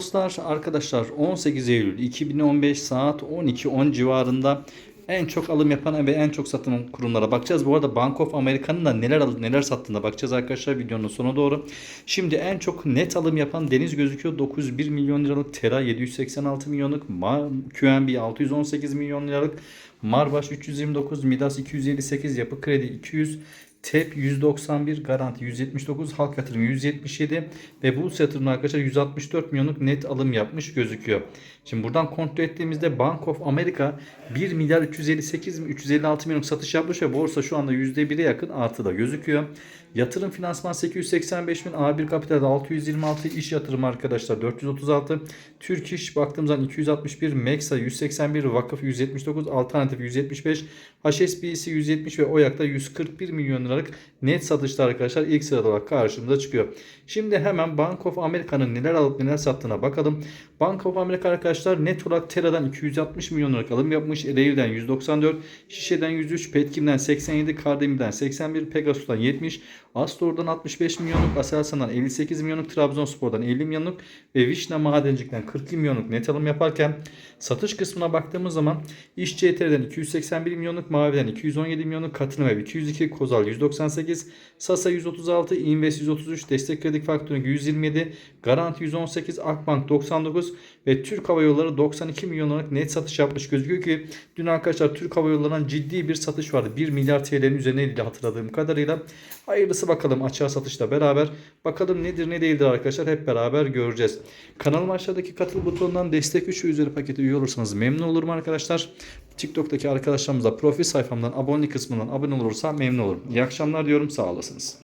Dostlar arkadaşlar 18 Eylül 2015 saat 12.10 civarında en çok alım yapan ve en çok satan kurumlara bakacağız. Bu arada Bank of America'nın da neler alıp neler sattığına bakacağız arkadaşlar videonun sonuna doğru. Şimdi en çok net alım yapan Deniz gözüküyor. 901 milyon liralık Tera 786 milyonluk QNB 618 milyon liralık Marbaş 329 Midas 258 Yapı Kredi 200 TEP 191, Garanti 179, Halk Yatırım 177 ve Burs Yatırım arkadaşlar 164 milyonluk net alım yapmış gözüküyor. Şimdi buradan kontrol ettiğimizde Bank of America 1 milyar 358 mi 356 milyonluk satış yapmış ve borsa şu anda %1'e yakın artıda gözüküyor. Yatırım finansman 885 bin, A1 Kapital'de 626, iş yatırımı arkadaşlar 436, Türk İş baktığımızda 261, Meksa 181, Vakıf 179, Alternatif 175, HSBC 170 ve Oyak'ta 141 milyon liralık net satışlar arkadaşlar ilk sırada olarak karşımıza çıkıyor. Şimdi hemen Bank of America'nın neler alıp neler sattığına bakalım. Bank of America arkadaşlar net olarak Tera'dan 260 milyon liralık alım yapmış. Ereğli'den 194, Şişe'den 103, Petkim'den 87, Kardemir'den 81, Pegasus'tan 70, Astor'dan 65 milyonluk, Aselsan'dan 58 milyonluk, Trabzonspor'dan 50 milyonluk ve Vişne Madencilik'ten 42 milyonluk net alım yaparken satış kısmına baktığımız zaman İş CTR'den 281 milyonluk, Mavi'den 217 milyonluk, Katın ve 202, Kozal 198, Sasa 136, Invest 133, Destek Kredi Faktörü 127, Garanti 118, Akbank 99 ve Türk Hava Yolları 92 milyon olarak net satış yapmış gözüküyor ki dün arkadaşlar Türk Hava Yolları'ndan ciddi bir satış vardı. 1 milyar TL'nin üzerine hatırladığım kadarıyla. Hayırlısı bakalım açığa satışla beraber. Bakalım nedir ne değildir arkadaşlar hep beraber göreceğiz. Kanalıma aşağıdaki katıl butonundan destek 3 üzeri paketi üye olursanız memnun olurum arkadaşlar. TikTok'taki arkadaşlarımıza profil sayfamdan abone kısmından abone olursa memnun olurum. İyi akşamlar diyorum sağ olasınız.